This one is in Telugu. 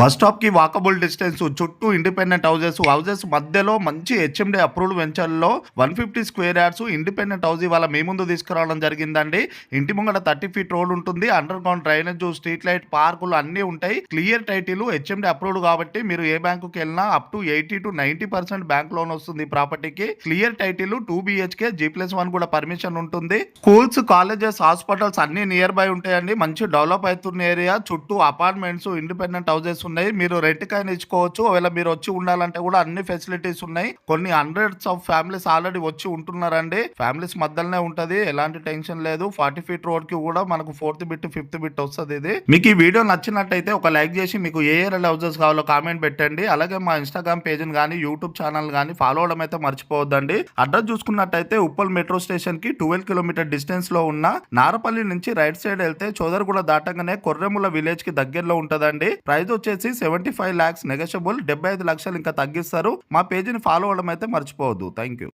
బస్ స్టాప్కి వాకబుల్ డిస్టెన్స్ చుట్టూ ఇండిపెండెంట్ హౌజెస్ హౌజెస్ మధ్యలో మంచి హెచ్ఎండి అప్రూవ్డ్ వెంచర్లో one fifty square yards independent house ఇవాళ మీ ముందు తీసుకురావడం జరిగిందండి. ఇంటి ముంగట థర్టీ ఫీట్ రోడ్ ఉంటుంది. Under ground drainage street light పార్కులు అన్నీ ఉంటాయి. క్లియర్ టైటిల్ హెచ్ఎండి అప్రూవ్డ్ కాబట్టి మీరు ఏ బ్యాంకుకి వెళ్ళినా up to eighty to ninety percent bank loan వస్తుంది ప్రాపర్టీకి. Clear title two BHK G plus one కూడా పర్మిషన్ ఉంటుంది. స్కూల్స్ కాలేజెస్ హాస్పిటల్స్ అన్ని నియర్ బై ఉంటాయండి. మంచి డెవలప్ అవుతున్న ఏరియా చుట్టూ అపార్ట్మెంట్స్ ఇండిపెండెంట్ ఫెసిలిటీస్ ఉన్నాయి. మీరు రెంట్ కైనా ఇచ్చుకోవచ్చు. ఒకవేళ మీరు వచ్చి ఉండాలంటే కూడా అన్ని ఫెసిలిటీస్ ఉన్నాయి. కొన్ని హండ్రెడ్స్ ఆఫ్ ఫ్యామిలీస్ ఆల్రెడీ వచ్చి ఉంటున్నారండి. ఫ్యామిలీస్ మధ్యలోనే ఉంటది. ఎలాంటి టెన్షన్ లేదు. ఫార్టీ ఫీట్ రోడ్కి కూడా మనకు ఫోర్త్ బిట్ ఫిఫ్త్ బిట్ వస్తుంది ఇది. మీకు ఈ వీడియో నచ్చినట్టయితే ఒక లైక్ చేసి మీకు ఏ ఏరియా హౌసెస్ కావాలో కామెంట్ పెట్టండి. అలాగే మా ఇన్స్టాగ్రామ్ పేజ్ కానీ యూట్యూబ్ ఛానల్ కానీ ఫాలో అవడం అయితే మర్చిపోవద్దండి. అడ్రస్ చూసుకున్నట్టయితే ఉప్పల్ మెట్రో స్టేషన్కి ట్వెల్వ్ కిలోమీటర్ డిస్టెన్స్లో ఉన్న నారపల్లి నుంచి రైట్ సైడ్ వెళ్తే చోదరగూడ దాటంగానే కొర్రెముల విలేజ్కి దగ్గరలో ఉంటదండి. ప్రైస్ వచ్చేసి సెవెంటీ ఫైవ్ లాక్స్ నెగోషియబుల్ డెబ్బై ఐదు లక్షలు ఇంకా తగ్గిస్తారు. మా పేజీని ఫాలో అవ్వడం అయితే మర్చిపోవద్దు. Thank you